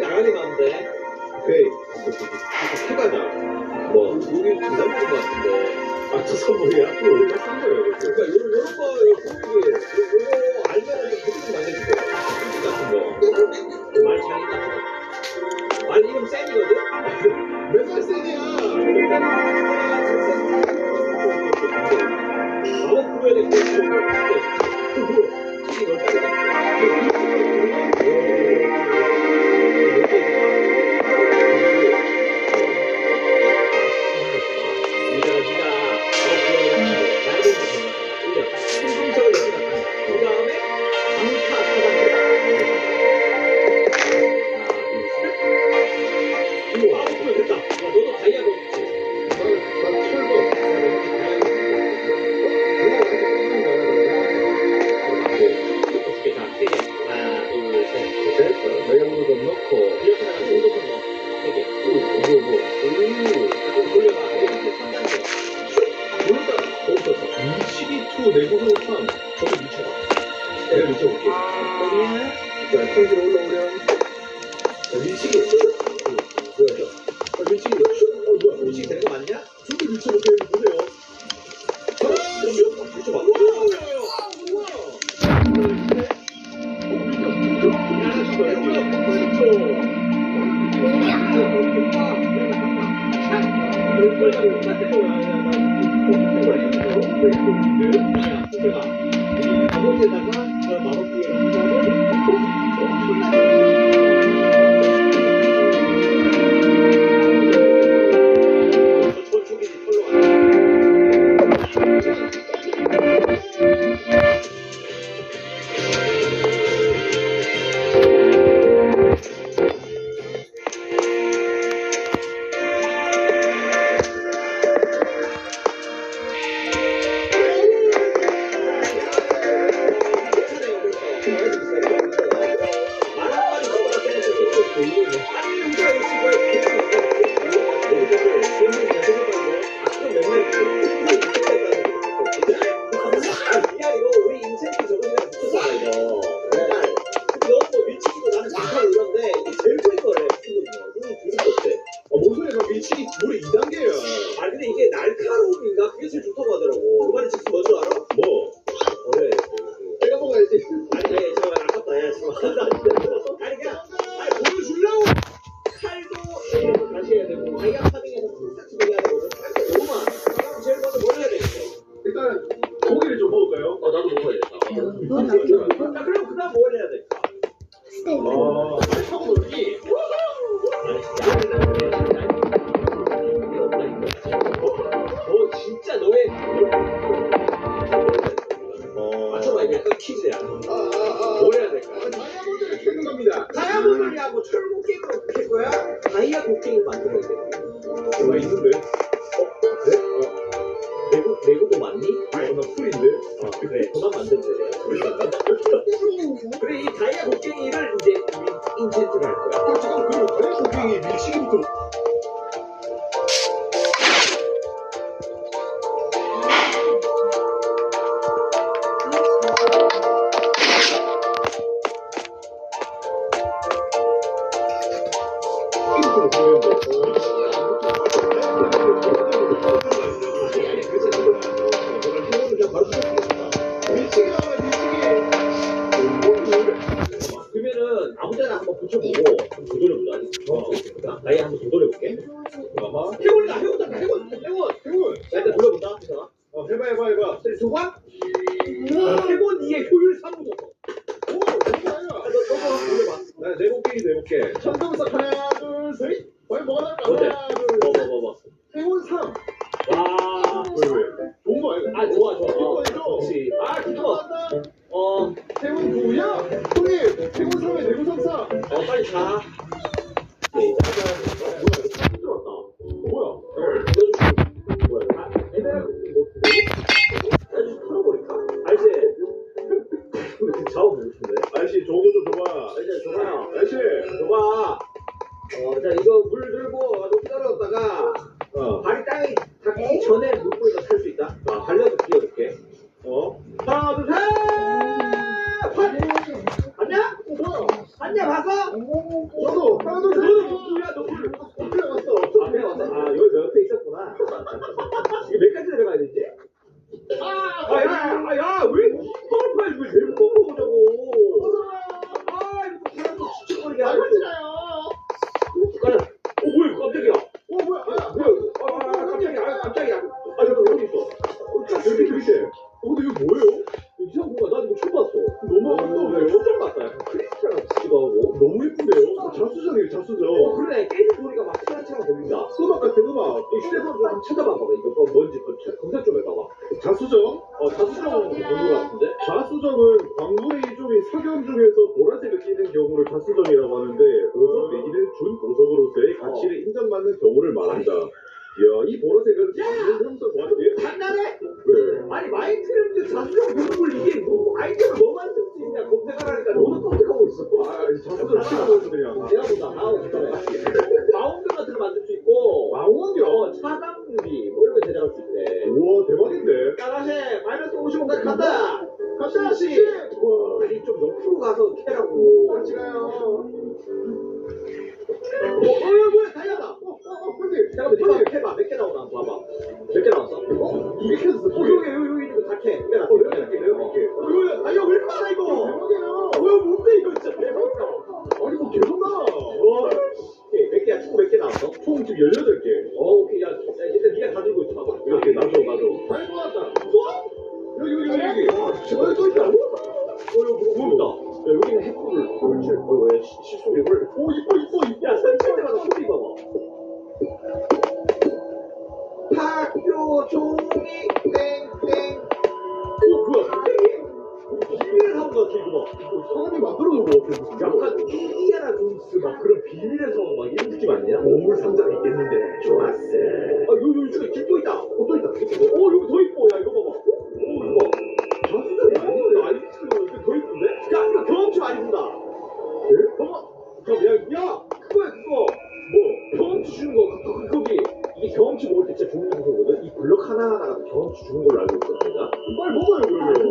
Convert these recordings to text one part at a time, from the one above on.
나가네 가는데. 오케이. 해가자. 뭐, 여기 지난번 같은데. 아, 저 선물이 앞으로 어디까지 쓴 거예요? 그러니까 요런, 요런 거 보이게, 요거 알면은 그림 만들게. 근데 이게 날카로움인가? 그게 제일 좋다고 하더라고. 그 이게 끝이지야. 어, 어, 어. 뭘 해야 될까? 다이아몬드를 캐는 겁니다. 다이아몬드를 하고 철곡갱으로 캘 거야? 다이아 곡갱이 만들어야 돼. 나 있는데? 어? 그래? 어. 내고, 내고도 맞니? 어, 나 풀인데? 어, 그래. 그만 만들면 돼. 그러면은 아무 데나 한번 붙여보고 그대로 보자. 나이 한 Todo 한번 찾아봐 봐봐 이거 뭐, 뭔지 검색 좀 해봐봐 자수정? 어 자수정은 본것 같은데? 자수정은 광물이 좀이 석연 중에서 보라색을 띠는 경우를 자수정이라고 하는데 네. 좋은데. 까라세 마이너스 50원까지 갔다. 갔다 씨. 와 이쪽 옆으로 가서 캐라고. 같이 가요. 어, 어, 어 뭐야, 다이아다. 어, 어, 어, 근데. 잠깐만, 해봐, 해봐. 몇 개 나오나, 봐봐. 몇 개 나왔어? 어? 이게 캐졌어. 어, 여기, 여기, 여기, 이거 다 캐. 빼라. 어, 몇개 나왔지 어, 몇개 어, 이거, 아, 이거 왜 이렇게 많아, 이거? 대박이야. 어, 이거 뭔데, 이거 진짜 대박이다. 아니, 이거 계속 나와. 와, 몇 개야, 총 몇 개 나왔어? 총 지금 18개. 경험치 먹을 때 진짜 죽는 거거든. 이 블럭 하나하나가 경험치 주는 걸로 알고 있어, 내가. 빨리 먹어요, 그러면.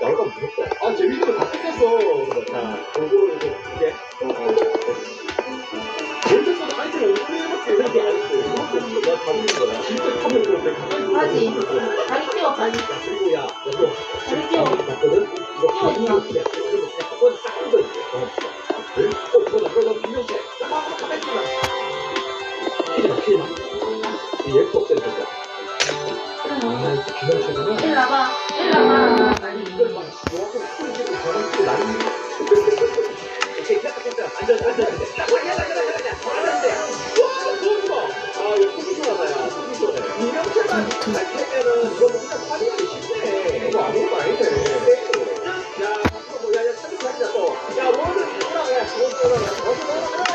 나올까 무섭다. 아, 재밌는 거다 뜯겼어. 자, 요거를 이렇게 두개 재밌었어. 아이들 어떻게 이렇게 안 했어. 이거밖에 없는 거야. 가는 거야. 진짜 가면 그런데 가만히 바지. 다리 끼워, 바지. 그리고 야, 너또 다리 끼워. 봤거든? 이거 끼워, 이거. 그리고 한번 싹 뜯어. 어. 네? 어, 이거 나 그래서 민영 씨. 딱 한번 가만히 있어. 피해라, 피해라. 얘도 없애야 된다. 아, 이렇게 기다려주구나. 일로 와봐. 일로 와봐. 앉아, 앉아, 앉아. 이명철만 잘 되면은 이거 그냥 파리하기 쉽네. 이거 아무것도 아닌데. 야, 뭐, 야, 야, 차도 가자 또. 야, 원은 이거랑 야, 저거랑 야, 저거랑.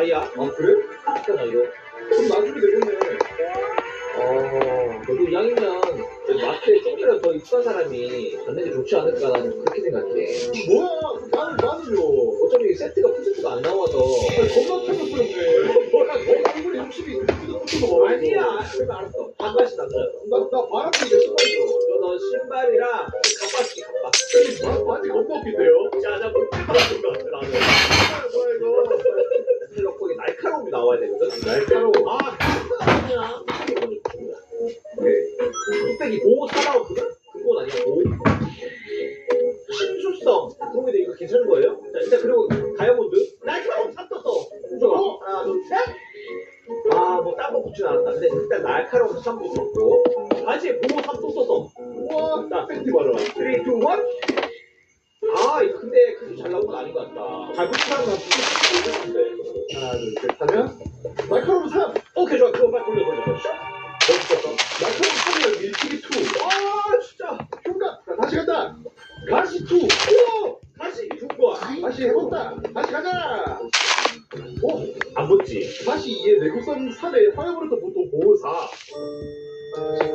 다이아. 아, 그래? 괜찮아, 이거. 그럼 나중에 되겠네. 어, 그래도 이왕이면 마트에 조금이라도 더 익숙한 사람이 게 좋지 않을까 나는 그렇게 생각해. 뭐야? 나는, 나는요. 어차피 세트가 풀세트가 안 나와서. 겁나. 뭐라고? 얼굴이 확실히 뜯어 먹어. 아니야. 그러면 알았어. 반반씩 남자요. 나, 나 바람 2. 우와! 가시 좋은 거야. 다시 해본다. 다시 가자. 어? 안 붙지? 다시 얘 내구성 3에 화염으로부터 보통 보호 4.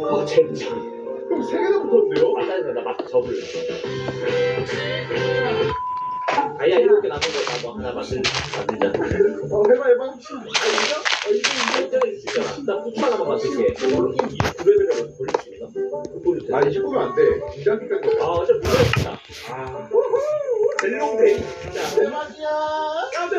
아, 젠장. 그럼 3개나 붙었는데요? 아, 짜증나. 나 마트 접을래. 아야, 개 남은 거 나뭐 하나 만들, 만들자. 어, 해봐, 해봐. 아, 이거? 아, 이거, 이거. 있잖아. 나 부츠 하나만 만들게.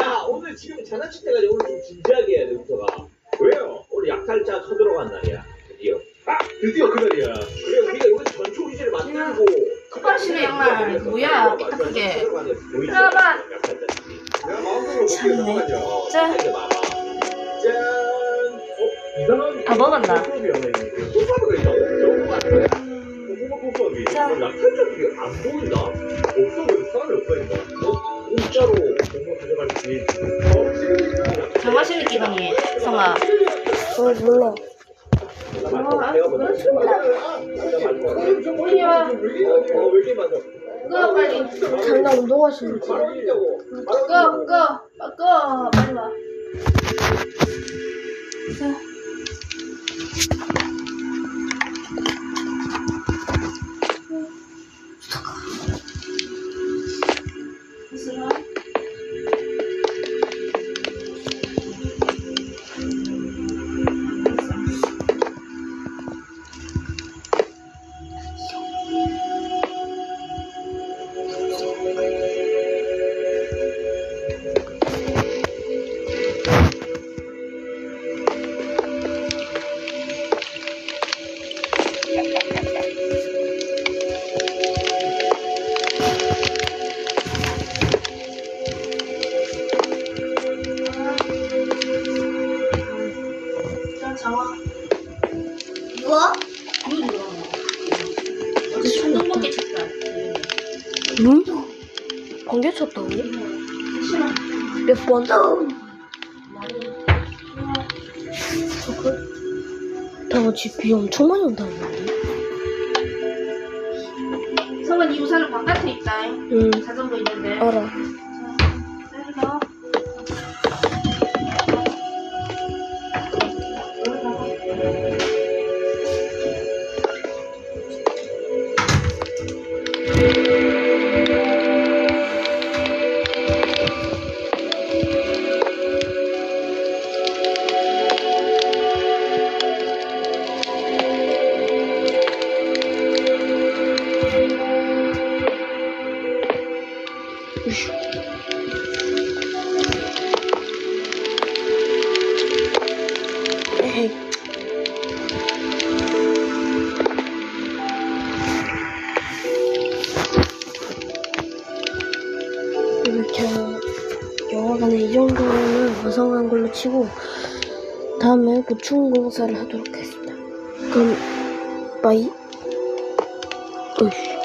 야, 오늘 지금 장난칠 때가 아니라 오늘 좀 진지하게 해야 돼, 부터가. 왜요? 오늘 약탈자 쳐들어간 날이야. 드디어. 아, 드디어 그날이야. 그래, 우리가 이번에 전초 기지를 만들고. 치네, 양말. 뭐야, 삐딱하게. 들어봐. 봐봐. 짠. 어. 다 먹었나? 소금이야, 소파가 있다고? 저거 같은데? 고구마 소금이. 자. 약탈자들이 안 보인다? 목소리 쌀을 빼고 공짜로 공부 들어갈 수 있는 저 마시는 기방이에 성아. 어 몰라 아, 끄 빨리 장난 운동하시는 거 끄, 끄, 끄 빨리 와. 자. 몇 번? 나집비 엄청 많이 온다는데. 성은 이 우산은 바깥에 있다. 응. 자전거 있는데. 알아. 완성한 걸로 치고 다음에 보충 공사를 하도록 하겠습니다. 그럼 빠이. 어이씨.